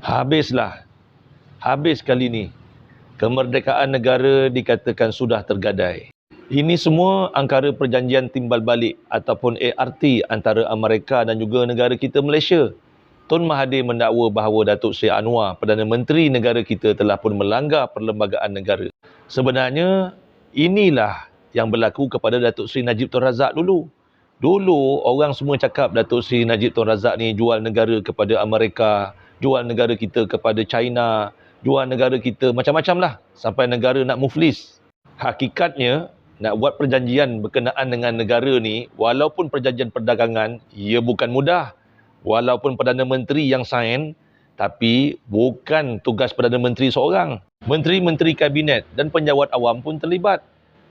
Habislah. Habis kali ni. Kemerdekaan negara dikatakan sudah tergadai. Ini semua angkara perjanjian timbal balik ataupun ART antara Amerika dan juga negara kita Malaysia. Tun Mahathir mendakwa bahawa Datuk Seri Anwar, Perdana Menteri negara kita telah pun melanggar perlembagaan negara. Sebenarnya, inilah yang berlaku kepada Datuk Seri Najib Tun Razak dulu. Dulu orang semua cakap Datuk Seri Najib Tun Razak ni jual negara kepada Amerika, jual negara kita kepada China, jual negara kita macam-macam lah sampai negara nak muflis. Hakikatnya, nak buat perjanjian berkenaan dengan negara ni, walaupun perjanjian perdagangan, ia bukan mudah. Walaupun Perdana Menteri yang sign, tapi bukan tugas Perdana Menteri seorang. Menteri-menteri kabinet dan penjawat awam pun terlibat.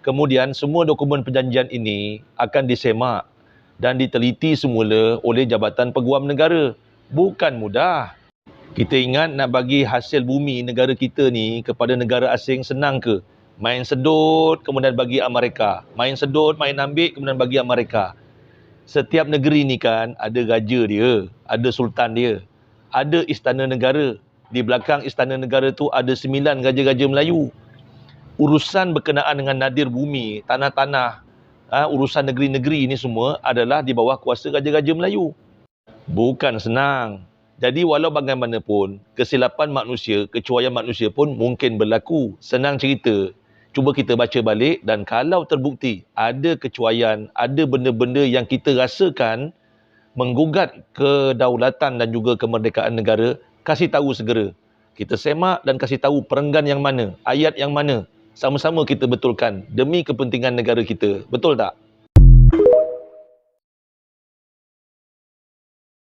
Kemudian semua dokumen perjanjian ini akan disemak dan diteliti semula oleh Jabatan Peguam Negara. Bukan mudah. Kita ingat nak bagi hasil bumi negara kita ni kepada negara asing senang ke? Main sedut kemudian bagi Amerika. Main sedut, main ambil kemudian bagi Amerika. Setiap negeri ni kan ada raja dia, ada sultan dia, ada istana negara. Di belakang istana negara tu ada sembilan raja-raja Melayu. Urusan berkenaan dengan nadir bumi, tanah-tanah, ha, urusan negeri-negeri ini semua adalah di bawah kuasa raja-raja Melayu. Bukan senang. Jadi walau bagaimanapun, kesilapan manusia, kecuaian manusia pun mungkin berlaku. Senang cerita. Cuba kita baca balik dan kalau terbukti ada kecuaian, ada benda-benda yang kita rasakan menggugat kedaulatan dan juga kemerdekaan negara, kasih tahu segera. Kita semak dan kasih tahu perenggan yang mana, ayat yang mana. Sama-sama kita betulkan demi kepentingan negara kita. Betul tak?